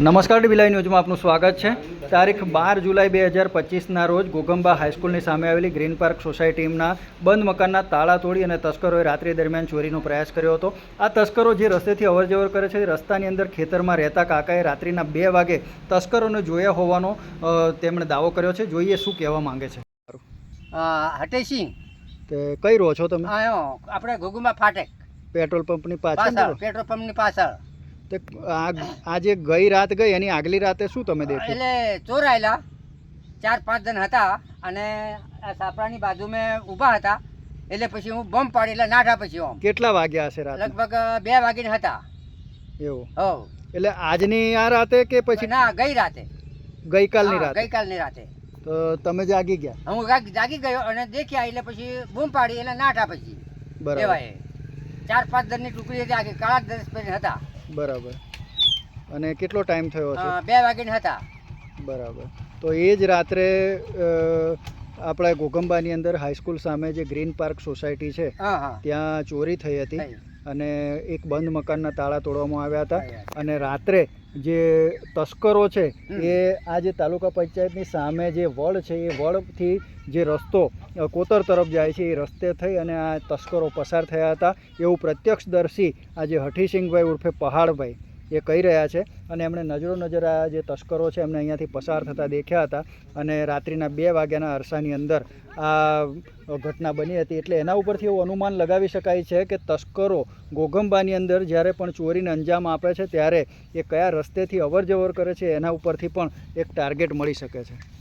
નમસ્કાર ડીબીલાઈ ન્યૂઝમાં આપનું સ્વાગત છે. તારીખ બાર જુલાઈ બે હજાર પચીસના રોજ ગોગંબા હાઈસ્કૂલની સામે આવેલી ગ્રીન પાર્ક સોસાયટીના બંધ મકાનના તાળા તોડી અને તસ્કરોએ રાત્રિ દરમિયાન ચોરીનો પ્રયાસ કર્યો હતો. આ તસ્કરો જે રસ્તેથી અવરજવર કરે છે રસ્તાની અંદર ખેતરમાં રહેતા કાકાએ રાત્રિના બે વાગે તસ્કરોને જોયા હોવાનો તેમણે દાવો કર્યો છે. જોઈએ શું કહેવા માંગે છે. હટેસિંહ તે કઈ રહો છો તમે? આપણે ઘુઘુમા ફાટેક. પેટ્રોલ પંપની પાછળ પેટ્રોલ પંપની પાછળ. તે આ જે ગઈ રાત ગઈ એની આગલી રાતે શું તમે દેખ્યું એટલે ચોર આયેલા ચાર પાંચ જણ હતા અને આ સાપરાની બાજુમાં ઊભા હતા. એટલે પછી હું બમ પાડી એટલે નાઠા પછી આમ. કેટલા વાગ્યા હશે રાત? લગભગ બે વાગીને હતા. એવું? હો. એટલે આજની આ રાતે કે પછી? ના ગઈ રાતે. ગઈકાલની રાતે? ગઈકાલની રાતે. તો તમે જાગી ગયા? હું જાગી ગયો અને દેખ્યા એટલે પછી બૂમ પાડી એટલે નાઠા પછી. બરાબર. ચાર પાંચ જણની ટુકડી હતી આખી કાળા દસ હતા. બરાબર. અને કેટલો ટાઈમ થયો છે બે વાગીને હતા. બરાબર. તો એ જ રાત્રે આપણા ગોગંબાની અંદર હાઈસ્કૂલ સામે જે ગ્રીન પાર્ક સોસાયટી છે ત્યાં ચોરી થઈ હતી. અને એક બંધ મકાનના તાળા તોડવામાં આવ્યા હતા. અને રાત્રે જે તસ્કરો છે એ આ જે તાલુકા પંચાયતની સામે જે વડ છે એ વડથી જે રસ્તો કોતર તરફ જાય છે એ રસ્તે થઈ અને આ તસ્કરો પસાર થયા હતા. એવું પ્રત્યક્ષદર્શી આ જે હઠીસિંહભાઈ ઉર્ફે પહાડભાઈ એ કહી રહ્યા છે અને એમણે નજરો નજર આ જે તસ્કરો છે એમને અહીંયાથી પસાર થતા દેખ્યા હતા અને રાત્રિના બે વાગ્યાના અરસાની અંદર આ ઘટના બની હતી એટલે એના ઉપરથી એવું અનુમાન લગાવી શકાય છે કે તસ્કરો ગોગંબાની અંદર જ્યારે પણ ચોરીને અંજામ આપે છે ત્યારે એ કયા રસ્તેથી અવર જવર કરે છે એના ઉપરથી પણ એક ટાર્ગેટ મળી શકે છે.